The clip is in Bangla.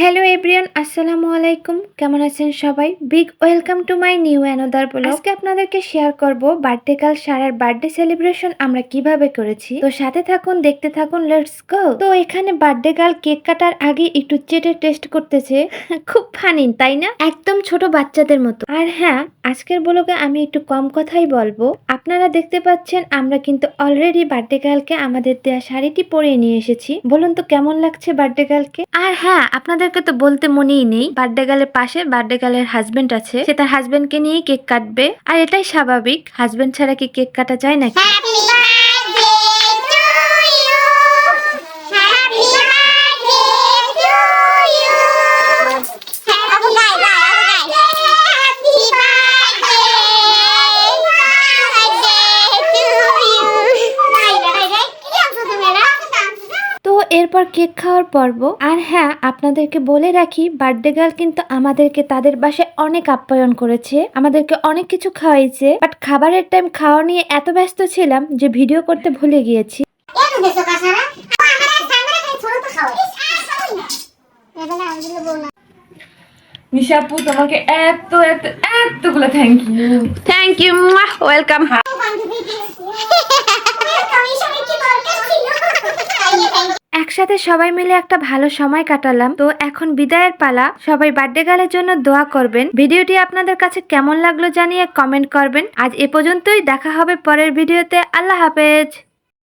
হ্যালো এভরিয়ান আসসালামু আলাইকুম কেমন আছেন সবাই? Big welcome to my new another blog আজকে আপনাদেরকে শেয়ার করব বার্থডে কাল সারার বার্থডে সেলিব্রেশন আমরা কীভাবে করেছি। তো সাথে থাকুন, দেখতে থাকুন লেটস গো তো এখানে বার্থডে গার্ল কেক কাটার আগে একটু চেটে টেস্ট করতেছে। খুব ফানি তাই না? একদম ছোট বাচ্চাদের মতো। আর হ্যাঁ আজকের ব্লগে আমি একটু কম কথাই বলব। আপনারা দেখতে পাচ্ছেন, আমরা কিন্তু অলরেডি বার্থডে গার্লকে আমাদের দেয়া শাড়িটি পরিয়ে নিয়ে এসেছি। বলুন তো কেমন লাগছে বার্থডে কালকে? আর হ্যাঁ আপনাদেরকে তো বলতে মনেই নেই বার্থডে গার্লের পাশে বার্থডে গার্লের হাজবেন্ড আছে, সে তার হাজবেন্ডকে নিয়ে কেক কাটবে। আর এটাই স্বাভাবিক হাজবেন্ড ছাড়া কি কেক কাটা যায় নাকি? এরপর কেক খাওয়ার পর্ব। আর হ্যাঁ আপনাদেরকে বলে রাখি বার্থডে গার্ল কিন্তু আমাদেরকে তাদের বাসায় অনেক আপ্যায়ন করেছে। আমাদেরকে অনেক কিছু খাওয়াইছে। বাট খাবারের টাইম খাওয়া নিয়ে এত ব্যস্ত ছিলাম যে ভিডিও করতে ভুলে গিয়েছি। নিশাপু তোমাকে এত এত এতগুলো thank you thank you welcome আমি সবাই কি দরকার ছিল একসাথে সবাই মিলে একটা ভালো সময় কাটালাম। তো এখন বিদায়ের পালা। সবাই বার্থডে গালের জন্য দোয়া করবেন। ভিডিওটি আপনাদের কাছে কেমন লাগল জানিয়ে কমেন্ট করবেন। আজ এ পর্যন্তই। দেখা হবে পরের ভিডিওতে। আল্লাহ হাফেজ।